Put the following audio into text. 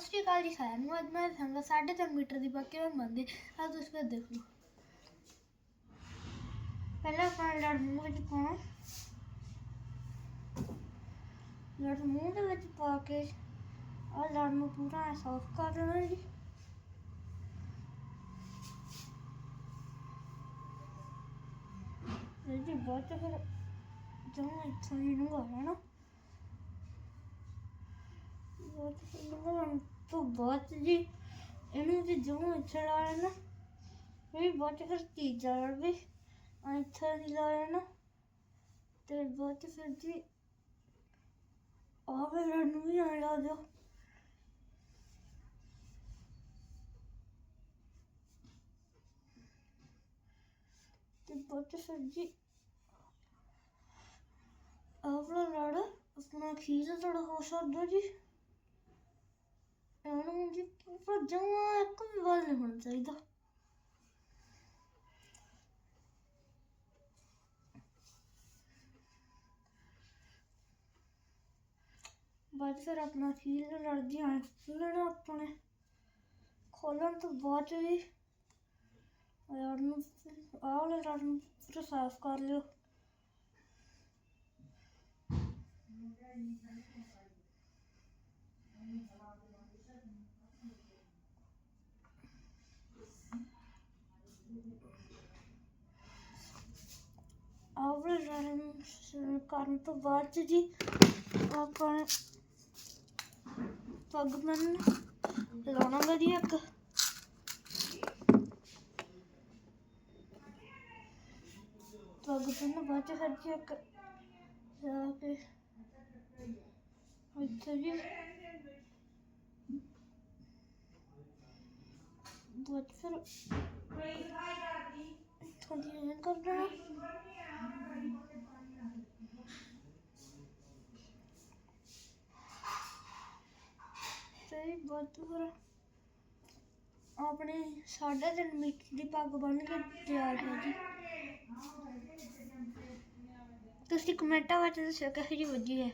ਸਤਿ ਸ਼੍ਰੀ ਅਕਾਲ ਜੀ ਸਾਰਿਆਂ ਨੂੰ। ਅੱਜ ਮੈਂ ਦੱਸਾਂਗਾ 3.5 ਮੀਟਰ ਦੀ ਪੱਗ ਕਿਵੇਂ ਬਣਦੀ। ਆ ਤੁਸੀਂ ਫਿਰ ਦੇਖ। ਲਓ ਪਹਿਲਾਂ ਆਪਾਂ ਲੜ ਮੂੰਹ ਵਿੱਚ ਪਾਉਣਾ ਲੜ ਮੂੰਹ ਦੇ ਵਿੱਚ ਪਾ ਕੇ ਆ ਲੜ ਨੂੰ ਪੂਰਾ ਸਾਫ਼ ਕਰ ਦੇਣਾ ਜੀ। ਇਹ ਜੀ ਬਾਅਦ ਚ ਫਿਰ ਜਦੋਂ ਇੱਥੋਂ ਹੀ ਨੂੰ। ਆ ਜਾਣਾ तो बहुत जी मुझे जो अच्छा लग रहे ना। ये बहुत फिर तीजा और भी अच्छा नहीं लग रहा है ना। तो बहुत फिर जी और मेरा आ आने जो। तो बहुत सब्ज़ी आप लोग अपना खीर थोड़ा हो सकता जी। ਹੋ ਸਕਦਾ ਜੀ ਇਹਨੂੰ ਜੀ ਪਰ ਜਮਾ ਇੱਕ ਵੀ ਵਾਲ ਨਹੀਂ ਹੋਣਾ ਚਾਹੀਦਾ ਬਾਅਦ ਫਿਰ ਆਪਣਾ ਖੀਰ ਲੜ ਜੀ ਆਂ ਖੋਲਣਾ ਆਪਣੇ ਖੋਲਣ ਤੋਂ ਬਾਅਦ 'ਚ ਜੀ ਲੜ ਨੂੰ ਆਹ ਵਾਲੇ ਲੜ ਨੂੰ ਪੂਰਾ ਸਾਫ਼ ਕਰ ਲਿਓ ਆਹ ਕਰਨ ਤੋਂ ਬਾਅਦ 'ਚ ਜੀ ਆਪਾਂ ਪੱਗ ਬੰਨ ਲਾਉਣਾ ਵਧੀਆ ਇੱਕ। ਪੱਗ ਬੰਨ ਬਾਅਦ ਚ ਫਿਰ ਜੀ ਇੱਕ ਜਾ ਕੇ ਇੱਥੇ ਜੀ ਬਾਅਦ ਫਿਰ ਥੋੜੀ ਐਂ ਕਰ ਤੇ ਬਾਅਦ ਚ ਆਪਣੇ ਸਾਢੇ ਤਿੰਨ ਮੀਟਰ ਦੀ ਪੱਗ ਬੰਨ ਕੇ ਤਿਆਰ ਹੋ ਜੀ ਤੁਸੀਂ ਕਮੈਂਟਾਂ ਵਿੱਚ ਦੱਸਿਓ ਕਿਹੋ ਜਿਹੀ ਵੱਜੀ ਹੈ।